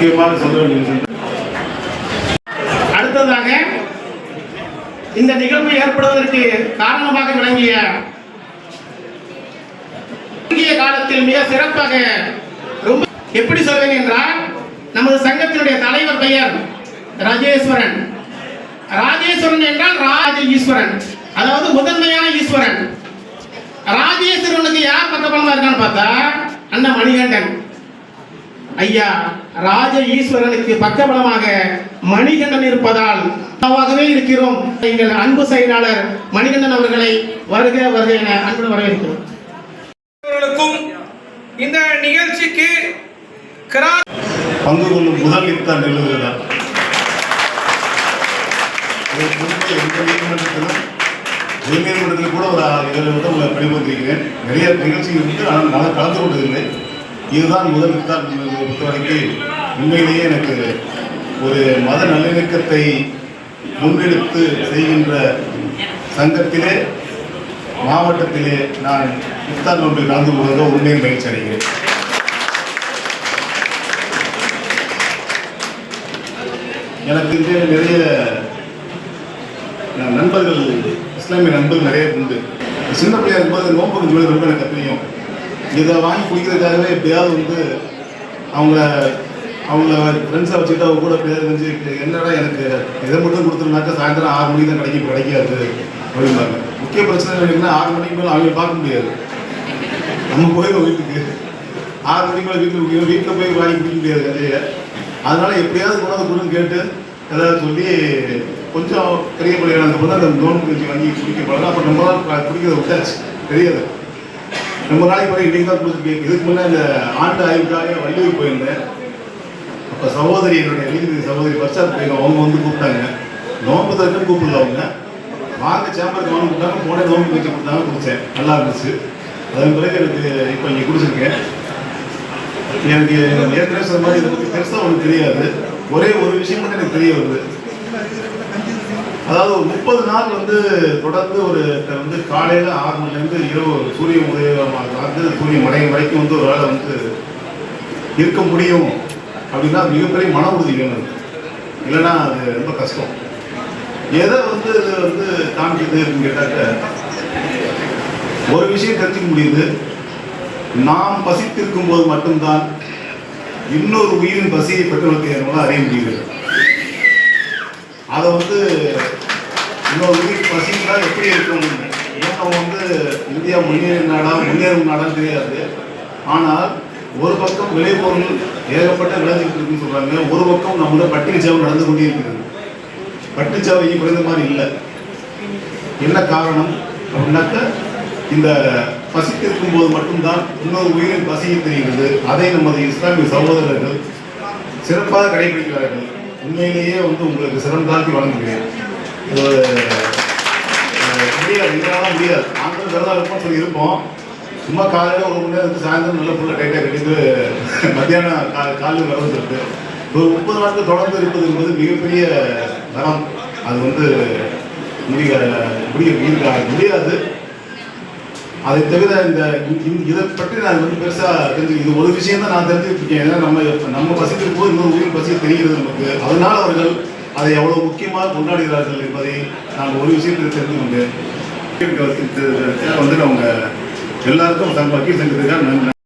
முக்கியமான சொல்ல வேண்டிய அடுத்ததாக இந்த நிகழ்வு ஏற்படுவதற்கு காரணமாக விளங்கிய குறுகிய காலத்தில் மிக சிறப்பாக ரொம்ப எப்படி சொல்வேன் என்றால் நமது சங்கத்தினுடைய தலைவர் பெயர் ராஜேஸ்வரன். ராஜேஸ்வரன் என்றால் ராஜ ஈஸ்வரன் அதாவது முதன்மையான ஈஸ்வரன். ராஜேஸ்வரனுக்கு யார் பக்கபலமா இருக்கான்னு பார்த்தா அண்ணன் மணிகண்டன். ஐயா ராஜ ஈஸ்வரனுக்கு பக்கபலமாக மணிகண்டன் இருப்பதால் ஆகவே இருக்கிறோம். எங்கள் அன்பு செயலாளர் மணிகண்டன் அவர்களை வருக வருக என அன்புடன் வரவேற்கிறோம். அவர்களுக்கும் இந்த நிகழ்ச்சிக்கு பங்கு கொள்ளும் முதல் இஃப்தார் நிகழ்வு தான் இதற்கு முன்பு எந்த நீதிமன்றத்திலும் உயர்நீதிமன்றத்தில் கூட ஒரு ஏழு வருடம் உங்களை பணிபுரிந்திருக்கிறேன் நிறைய நிகழ்ச்சிகள் இருந்து ஆனால் நான் கலந்து கொண்டதில்லை. இதுதான் முதல் இஃப்தார் பொறுத்தவரைக்கு உண்மையிலேயே எனக்கு ஒரு மத நல்லிணக்கத்தை முன்னெடுத்து செய்கின்ற சங்கத்திலே மாவட்டத்திலே நான் இஃப்தார் நோம்பில் கலந்து கொள்வதோ உண்மையில் பயிற்சி அடைகிறேன். எனக்கு இங்கே நிறைய நண்பர்கள் இஸ்லாமிய நண்பர்கள் நிறைய உண்டு. சின்ன பிள்ளையா இருக்கும்போது நோன்பு கொஞ்சம் ரொம்ப எனக்கு தெரியும். இதை வாங்கி குடிக்கிறதுக்காகவே எப்படியாவது வந்து அவங்கள அவங்கள ஃப்ரெண்ட்ஸை வச்சுட்டு அவங்க கூட பேர் வந்து என்னடா எனக்கு இதை மட்டும் கொடுத்துருந்தாக்கா சாயந்தரம் ஆறு மணிக்கு தான் கிடைக்கும் கிடைக்காது அப்படிம்பாங்க. முக்கிய பிரச்சனை என்னன்னா ஆறு மணிக்கு மேலே அவங்க பார்க்க முடியாது. நம்ம போயிடும் வீட்டுக்கு. ஆறு மணிக்கு மேலே வீட்டில் முடியும் வீட்டில் போய் வாங்கி குடிக்க முடியாது கதையை அதனால எப்படியாவது கொண்டாந்து கொடுன்னு கேட்டு ஏதாவது சொல்லி கொஞ்சம் பெரிய பிள்ளைகள் அந்த அந்த லோன் குடிச்சு வாங்கி குடிக்க போகலாம் அப்போ நம்ம தான் குடிக்கிறத விட்டாச்சு. தெரியாது. ரொம்ப நாளைக்கு பிறகு இன்னைக்கு தான் குடிச்சிருக்கேன் இதுக்கு முன்னே இந்த ஆண்டு ஆய்வுக்காக வள்ளியூர் போயிருந்தேன். அப்போ சகோதரி என்னுடைய நீதிபதி சகோதரி பர்சாத் போயிருக்கோம் அவங்க வந்து கூப்பிட்டாங்க. நோம்பு தருக்குன்னு கூப்பிடல அவங்க. வாங்க சேம்பருக்கு வாங்க கூப்பிட்டாங்க. போனே நோம்பு வச்சு கொடுத்தாங்க குடித்தேன் நல்லா இருந்துச்சு. அதன் பிறகு எனக்கு இப்போ இங்கே குடிச்சிருக்கேன். எனக்கு ஏற்கனவே சொன்ன மாதிரி இதை பற்றி பெருசாக ஒன்றும் தெரியாது. ஒரே ஒரு விஷயம் மட்டும் எனக்கு தெரிய வருது. அதாவது ஒரு முப்பது நாள் வந்து தொடர்ந்து ஒரு வந்து காலையில் ஆறு மணிலேருந்து இரவு சூரிய உதயமாகிறது சூரியன் மடையும் வரைக்கும் வந்து ஒரு வேலை வந்து இருக்க முடியும் அப்படின்னா மிகப்பெரிய மன உறுதி வேணும் இல்லைன்னா அது ரொம்ப கஷ்டம். எதை வந்து இது வந்து காமிக்குது அப்படின்னு கேட்டாக்க ஒரு விஷயம் தெரிஞ்சுக்க முடியுது. நாம் பசித்திருக்கும் போது மட்டும்தான் இன்னொரு உயிரின் பசியை பெற்றவர்களுக்கு நம்மளால் அறிய முடியுது அதை வந்து இன்னொரு உயிர் பசின்னா எப்படி இருக்கும்? ஏன்னா வந்து இந்தியா முன்னேறும் நாடா முன்னேறும் நாடான்னு தெரியாது. ஆனால் ஒரு பக்கம் விளைபொருள் ஏகப்பட்ட விளைஞ்சிட்டு இருக்குன்னு சொல்கிறாங்க ஒரு பக்கம் நம்மளோட பட்டினி சேவை நடந்து கொண்டே இருக்கிறது பட்டு சேவை குறைந்த மாதிரி இல்லை? என்ன காரணம் அப்படின்னாக்க இந்த பசித்திருக்கும் போது மட்டும்தான் இன்னொரு உயிரின் பசியை தெரிகிறது. அதை நமது இஸ்லாமிய சகோதரர்கள் சிறப்பாக கடைபிடிக்கிறார்கள். உண்மையிலேயே வந்து உங்களுக்கு சிறந்த தாழ்த்தி வழங்குகிறேன். இது ஒரு, முடியாது இதனால முடியாது. நாங்களும் விரதம் இருப்போம் சொல்லி இருப்போம். சும்மா காலையில் ஒரு மணி நேரத்துக்கு சாயந்தரம் நல்ல ஃபுல்லாக டைட்டாக கட்டிட்டு மத்தியானம் கா காலையில் விரதம் ஒரு முப்பது நாட்கள் தொடர்ந்து இருப்பது என்பது மிகப்பெரிய தரம் அது வந்து முடிய முடிய முடியாது. அதை தவிர இந்த இதை பற்றி நான் வந்து பெருசா தெரிஞ்சு இது ஒரு விஷயம் தான் நான் தெரிஞ்சுட்டு இருக்கேன். ஏன்னா நம்ம நம்ம பசிக்கும் போது இன்னொரு உயிர் பசி தெரிகிறது நமக்கு. அதனால அவர்கள் அதை எவ்வளவு முக்கியமாக கொண்டாடுகிறார்கள் என்பதை நான் ஒரு விஷயத்தில் தெரிந்து கொண்டு வந்து அவங்க எல்லாருக்கும் தன் வக்கீல் சங்கத்துக்காக நன்றி.